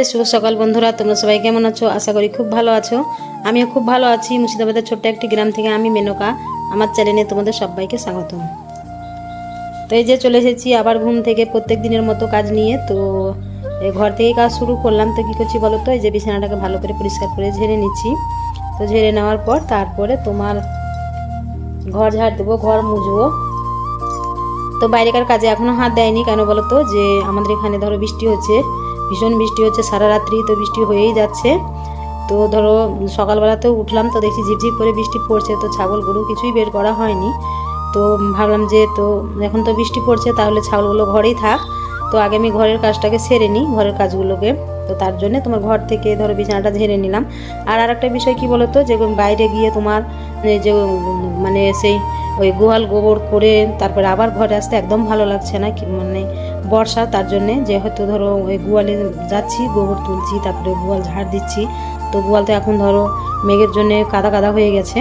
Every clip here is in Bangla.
রাধে শুভ সকাল বন্ধুরা, তোমরা সবাই কেমন আছো? আশা করি খুব ভালো আছো। আমিও খুব ভালো আছি। মুর্শিদাবাদের ছোট্ট একটি গ্রাম থেকে আমি মেনকা, আমার চ্যানেলে তোমাদের সবাইকে স্বাগতম। তো এই যে চলে এসেছি, আবার ঘুম থেকে প্রত্যেক দিনের মতো কাজ নিয়ে। তো ঘর থেকে কাজ শুরু করলাম। তো কী করছি বলো তো? এই যে বিছানাটাকে ভালো করে পরিষ্কার করে ঝেড়ে নিচ্ছি। তো ঝেড়ে নেওয়ার পর তারপরে তোমার ঘর ঝাড় দেবো, ঘর মুজবো। তো বাইরেকার কাজে এখনও হাত দেয়নি। কেন বলো তো? যে আমাদের এখানে ধরো বৃষ্টি হচ্ছে। ভীষণ বৃষ্টি হচ্ছে, সারা রাত্রি তো বৃষ্টি হয়েই যাচ্ছে। তো ধরো সকালবেলাতেও উঠলাম তো দেখছি ঝিপঝিপ করে বৃষ্টি পড়ছে, তো ছাগল গরু কিছুই বের করা হয়নি। তো ভাবলাম যে, তো এখন তো বৃষ্টি পড়ছে, তাহলে ছাগলগুলো ঘরেই থাক। তো আগে আমি ঘরের কাজটাকে সেরে নিই, ঘরের কাজগুলোকে। তো তার জন্য তোমার ঘর থেকে ধরো বিছানাটা ঝেড়ে নিলাম। আর আরেকটা বিষয় কি বলো তো যে বাইরে গিয়ে তোমার যে মানে সেই ওই গোয়াল গোবর করে তারপরে আবার ঘরে আসতে একদম ভালো লাগছে না, কি মানে বর্ষা তার জন্যে, যেহেতু ধরো ওই গোয়ালে যাচ্ছি, গোবর তুলছি, তারপরে গোয়াল ঝাড় দিচ্ছি, তো গোয়াল তো এখন ধরো মেঘের জন্যে কাদা কাদা হয়ে গেছে।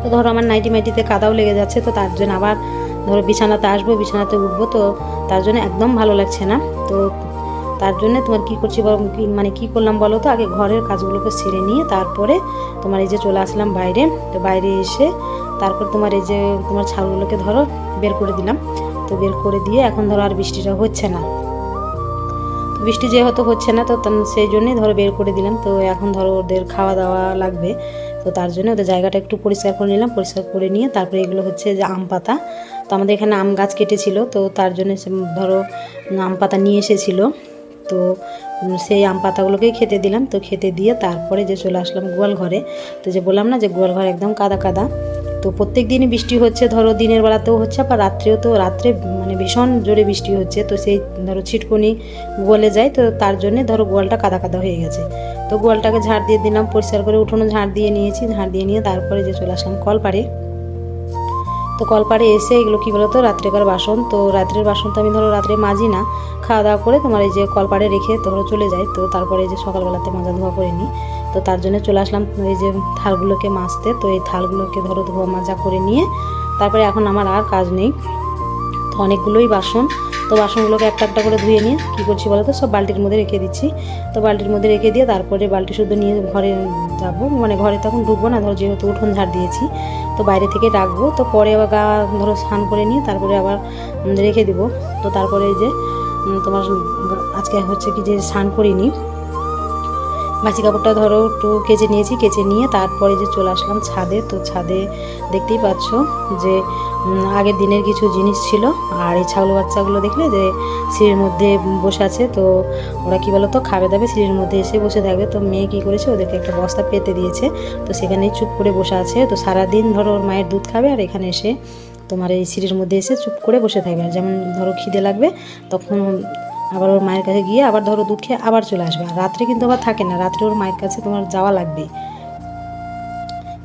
তো ধরো আমার নাইটি মাইটিতে কাদাও লেগে যাচ্ছে, তো তার জন্য আবার ধরো বিছানাতে আসব, বিছানাতে উঠবো, তো তার জন্য একদম ভালো লাগছে না। তো তার জন্য তোমার কি করছি মানে কি করলাম বলো তো? আগে ঘরের কাজগুলোকে সেরে নিয়ে তারপরে তোমার এই যে চলে আসলাম বাইরে। তো বাইরে এসে তারপর তোমার এই যে তোমার ছাগলগুলোকে ধরো, বের করে দিলাম। তো বের করে দিয়ে এখন ধরো আর বৃষ্টিটা হচ্ছে না। বৃষ্টি যেহেতু হচ্ছে না, তো সেই জন্যই ধরো বের করে দিলাম। তো এখন ধরো ওদের খাওয়া দাওয়া লাগবে। তো তার জন্য ওদের জায়গাটা একটু পরিষ্কার করে নিলাম। পরিষ্কার করে নিয়ে তারপরে এগুলো হচ্ছে যে আম পাতা। তো আমাদের এখানে আম গাছ কেটেছিল। তো তার জন্য ধরো আম পাতা নিয়ে এসেছিল। তো সেই আম পাতাগুলোকেই খেতে দিলাম। তো খেতে দিয়ে তারপরে যে চলে আসলাম গোয়াল ঘরে। তো যে বললাম না যে গোয়াল ঘর একদম কাদা কাদা। তো প্রত্যেক দিনই বৃষ্টি হচ্ছে। ধরো দিনের বেলাতেও হচ্ছে, আবার রাত্রেও তো রাত্রে মানে ভীষণ জোরে বৃষ্টি হচ্ছে। তো সেই ধরো ছিটকুনি গোয়ালে যায়। তো তার জন্যে ধরো গোয়ালটা কাদা কাদা হয়ে গেছে। তো গোয়ালটাকে ঝাড় দিয়ে দিলাম, পরিষ্কার করে উঠোনো ঝাড় দিয়ে নিয়েছি। ঝাড় দিয়ে নিয়ে তারপরে যে চলে আসলাম কলপাড়ে। তো কলপাড়ে এসে এগুলো কী বলতো রাত্রেকার বাসন। তো রাত্রের বাসন তো আমি ধরো রাত্রে মাজি না, খাওয়া দাওয়া করে তোমার এই যে কলপাড়ে রেখে ধরো চলে যাই। তো তারপরে এই যে সকালবেলাতে মাজা ধোয়া করে নিই। তো তার জন্য চলে আসলাম এই যে থালগুলোকে মাজতে। তো এই থালগুলোকে ধরো ধোয়া মাজা করে নিয়ে, তারপরে এখন আমার আর কাজ নেই। তো অনেকগুলোই বাসন তো বাসনগুলোকে একটা একটা করে ধুয়ে নিয়ে কী করছি বলো তো সব বালতির মধ্যে রেখে দিচ্ছি। তো বালতির মধ্যে রেখে দিয়ে তারপরে বালতি শুদ্ধ নিয়ে ঘরে যাব। মানে ঘরে তখন ঢুকবো না, ধরো যেহেতু উঠোন ঝাড় দিয়েছি। তো বাইরে থেকে ডাকবো তো পরে আবার গা ধরো স্নান করে নিয়ে তারপরে আবার রেখে দিব। তো তারপরে যে তোমার আজকে হচ্ছে কি যে স্নান করিনি বাসি কাপড়টা ধরো, একটু কেচে নিয়েছি, কেচে নিয়ে তারপরে যে চলে আসলাম ছাদে। তো ছাদে দেখতেই পাচ্ছ যে আগের দিনের কিছু জিনিস ছিল। আর এই ছাগল বাচ্চাগুলো দেখলে যে, সিঁড়ির মধ্যে বসে আছে। তো ওরা কি বলতো, খাবে দাবে সিঁড়ির মধ্যে এসে বসে থাকবে। তো মেয়ে কি করেছে, ওদেরকে একটা বস্তা পেতে দিয়েছে। তো সেখানেই চুপ করে বসে আছে। তো সারাদিন ধরো ওর মায়ের দুধ খাবে আর এখানে এসে তোমার এই সিঁড়ির মধ্যে এসে চুপ করে বসে থাকবে। আর যেমন ধরো খিদে লাগবে, তখন আবার ওর মায়ের কাছে গিয়ে আবার ধরো দুধ খেয়ে আবার চলে আসবে। আর রাত্রে কিন্তু আবার থাকে না, রাত্রে ওর মায়ের কাছে তোমার যাওয়া লাগবে।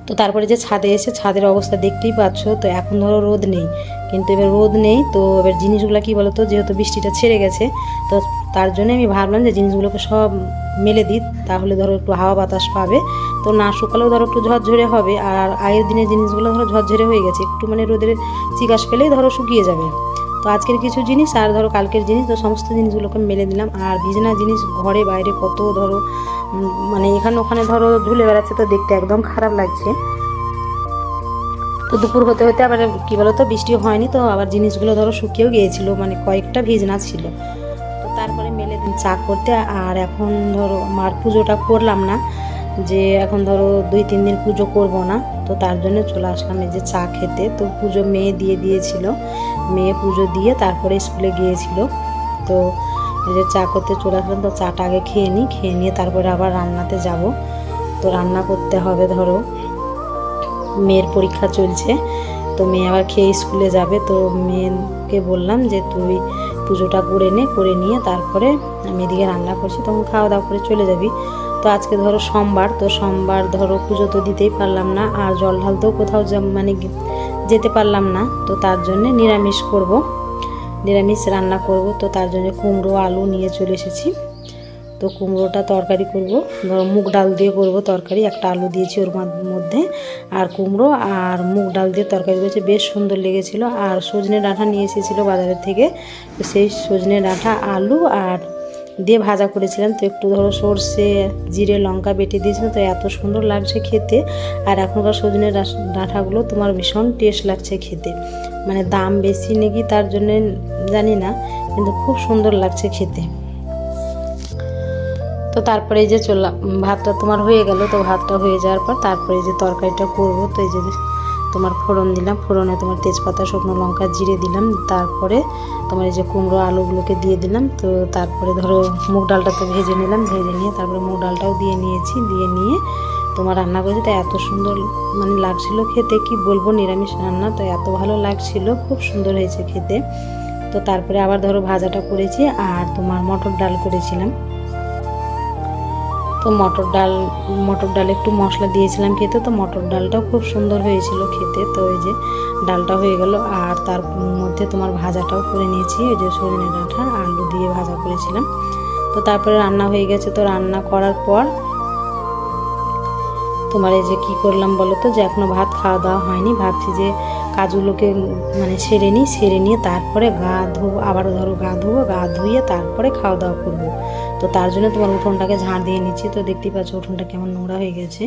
তো তারপরে যে ছাদে এসে ছাদের অবস্থা দেখতেই পাচ্ছ, তো এখন ধরো রোদ নেই। কিন্তু এবার রোদ নেই, তো এবার জিনিসগুলো কি বলতো, যেহেতু বৃষ্টিটা ছেড়ে গেছে, তো তার জন্য আমি ভাবলাম যে জিনিসগুলোকে সব মেলে দিই, তাহলে ধরো একটু হাওয়া বাতাস পাবে। তো না শুকালেও ধরো একটু ঝরঝরে হবে, আর আগের দিনের জিনিসগুলো ধরো ঝরঝরে হয়ে গেছে, একটু মানে রোদের চিকাশ পেলেই ধরো শুকিয়ে যাবে। তো আজকের কিছু জিনিস আর ধরো কালকের জিনিস, তো সমস্ত জিনিসগুলোকে মেলে দিলাম। আর ভিজনা জিনিস ঘরে বাইরে কত ধরো মানে এখানে ওখানে ধরো ঝুলে বেড়াচ্ছে তো দেখতে একদম খারাপ লাগছে। তো দুপুর হতে হতে আবার কি বলতো বৃষ্টি হয়নি তো, আবার জিনিসগুলো ধরো শুকিয়েও গিয়েছিল মানে কয়েকটা ভিজনা ছিল। তো তারপরে মেলে দিন চা করতে, আর এখন ধরো মার পুজোটা করলাম না, যে এখন ধরো দুই তিন দিন পুজো করব না, তো তার জন্য চলে আসলাম এই যে চা খেতে। তো পুজো মেয়ে দিয়ে দিয়েছিল। মেয়ে পুজো দিয়ে তারপরে স্কুলে গিয়েছিল। তো যে চা করতে চলে আসলাম, তো চাটা আগে খেয়ে নিই, খেয়ে নিয়ে তারপরে আবার রান্নাতে যাব। তো রান্না করতে হবে ধরো, মেয়ের পরীক্ষা চলছে, তো মেয়ে আবার খেয়ে স্কুলে যাবে। তো মেয়েকে বললাম যে, তুই পুজোটা করে নে, করে নিয়ে তারপরে আমি এদিকে রান্না করছি, তখন খাওয়া দাওয়া করে চলে যাবি। তো আজকে ধরো সোমবার, তো সোমবার ধরো পুজো তো দিতেই পারলাম না, আর জল ঢালতেও কোথাও মানে যেতে পারলাম না, তো তার জন্য নিরামিষ করব। নিরামিষ রান্না করব, তো তার জন্য কুমড়ো, আলু নিয়ে চলে এসেছি। তো কুমড়োটা তরকারি করব মুগ ডাল দিয়ে করব তরকারি, একটা আলু দিয়েছি ওর মধ্যে, আর কুমড়ো আর মুগ ডাল দিয়ে তরকারি করেছে, বেশ সুন্দর লেগেছিলো। আর সজনে ডাঁটা নিয়ে এসেছিল বাজারের থেকে, তো সেই সজনে ডাঁটা, আলু আর দিয়ে ভাজা করেছিলাম। তো একটু ধরো সর্ষে, জিরে, লঙ্কা বেটে দিয়েছিলাম। তো এত সুন্দর লাগছে খেতে। আর এখনকার সজনের ডাঁটাগুলো তোমার ভীষণ টেস্ট লাগছে খেতে। মানে দাম বেশি নাকি তার জন্য জানি না, কিন্তু খুব সুন্দর লাগছে খেতে। তো তারপরে যে চললাম ভাতটা তোমার হয়ে গেল। তো ভাতটা হয়ে যাওয়ার পর তারপরে যে তরকারিটা করব। তো এই যে তোমার ফোড়ন দিলাম, ফোড়নে তোমার তেজপাতা, শুকনো লঙ্কা, জিরে দিলাম, তারপরে তোমার এই যে কুমড়ো আলুগুলোকে দিয়ে দিলাম, তো তারপরে ধরো মুগ ডালটা তো ভেজে নিলাম, ভেজে নিয়ে তারপরে মুগ ডালটাও দিয়ে নিয়েছি, দিয়ে নিয়ে তোমার রান্না করেছি, তো এত সুন্দর মানে লাগছিল খেতে, কি বলব, নিরামিষ রান্না, তো এত ভালো লাগছিল, খুব সুন্দর হয়েছে খেতে। তো তারপরে আবার ধরো ভাজাটা করেছি, আর তোমার মটর ডাল করেছিলাম। তো মটর ডাল মটর ডাল একটু মশলা দিয়েছিলাম খেতে, তো মটর ডালটাও খুব সুন্দর হয়েছিল খেতে। তো ওই যে ডালটা হয়ে গেল, আর তার মধ্যে তোমার ভাজাটাও করে নিয়েছি। ওই যে সজনে ডাঁটা, আলু দিয়ে ভাজা করেছিলাম। তো তারপরে রান্না হয়ে গেছে, তো রান্না করার পর তোমার এই যে কি করলাম বলো তো, যে এখনও ভাত খাওয়া দাওয়া হয়নি, ভাবছি যে কাজগুলোকে মানে সেরে নিই, সেরে নিয়ে তারপরে গা ধোবো, আবারও ধরো গা ধোবো, গা ধুয়ে তারপরে খাওয়া দাওয়া করব। তো তার জন্য তোমার উঠোনটাকে ঝাড় দিয়ে নিচ্ছি। তো দেখতেই পাচ্ছ উঠোনটা কেমন নোংরা হয়ে গেছে।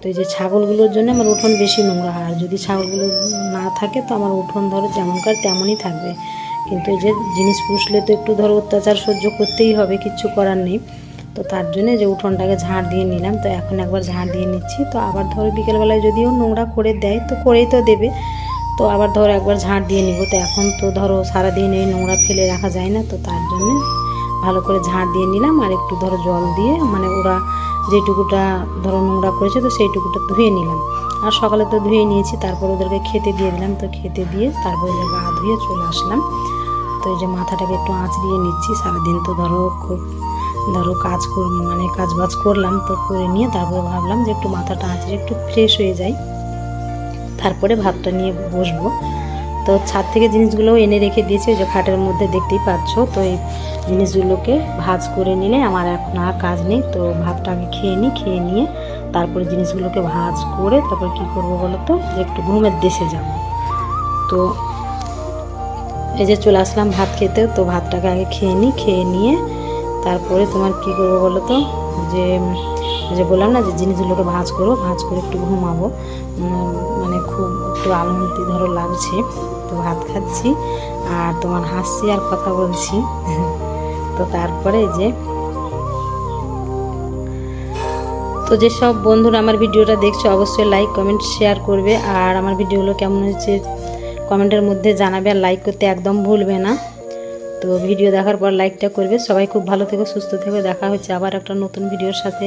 তো এই যে ছাগলগুলোর জন্য আমার উঠোন বেশি নোংরা হয়। আর যদি ছাগলগুলো না থাকে তো আমার উঠোন ধরো যেমনকার তেমনই থাকবে। কিন্তু এই যে জিনিস পুষলে তো একটু ধরো অত্যাচার সহ্য করতেই হবে, কিচ্ছু করার নেই। তো তার জন্য যে উঠোনটাকে ঝাড় দিয়ে নিলাম। তো এখন একবার ঝাড় দিয়ে নিচ্ছি। তো আবার ধরো বিকেলবেলায় যদিও নোংরা করে দেয়, তো করেই তো দেবে। তো আবার ধরো একবার ঝাড় দিয়ে নিব। তো এখন তো ধরো সারাদিন এই নোংরা ফেলে রাখা যায় না। তো তার জন্যে ভালো করে ঝাড় দিয়ে নিলাম আর একটু ধরো জল দিয়ে মানে ওরা যেটুকুটা ধরো নোংরা করেছে তো সেইটুকুটা ধুয়ে নিলাম। আর সকালে তো ধুয়ে নিয়েছি, তারপর ওদেরকে খেতে দিয়ে দিলাম। তো খেতে দিয়ে তারপরে যে গা ধুয়ে চলে আসলাম। তো এই যে মাথাটাকে একটু আঁচ দিয়ে নিচ্ছি, সারাদিন তো ধরো খুব ধরো কাজ কর মানে কাজ বাজ করলাম তো করে নিয়ে তারপরে ভাবলাম যে একটু মাথাটা আঁচড়ে একটু ফ্রেশ হয়ে যায়। তারপরে ভাতটা নিয়ে বসবো। তো ছাদ থেকে জিনিসগুলোও এনে রেখে দিয়েছি ওই যে খাটের মধ্যে দেখতেই পাচ্ছ। তো এই জিনিসগুলোকে ভাজ করে নিলে আমার এখন আর কাজ নেই, তো ভাতটা আগে খেয়ে নিই, খেয়ে নিয়ে তারপরে জিনিসগুলোকে ভাজ করে তারপর কি করব বলো তো? একটু ঘুমের দেশে যাব। তো এই যে চলে আসলাম ভাত খেতে, তো ভাতটাকে আগে খেয়ে নিই, খেয়ে নিয়ে তারপরে তোমার কি করব বলো তো? যে যে বললাম না যে জিনিসগুলোকে ভাজ করব ভাজ করে একটু ঘুমাবো। মানে খুব একটু আনন্দি ধরো লাগছে। তো ভাত খাচ্ছি আর তোমার হাসছি আর কথা বলছি। তো তারপরে যে তো যেসব বন্ধুরা আমার ভিডিওটা দেখছ, অবশ্যই লাইক কমেন্ট শেয়ার করবে। আর আমার ভিডিওগুলো কেমন হচ্ছে কমেন্টের মধ্যে জানাবে আর লাইক করতে একদম ভুলবে না। তো ভিডিও দেখার পর লাইকটা করবে। সবাই খুব ভালো থেকো, সুস্থ থেকো। দেখা হচ্ছে আবার একটা নতুন ভিডিওর সাথে।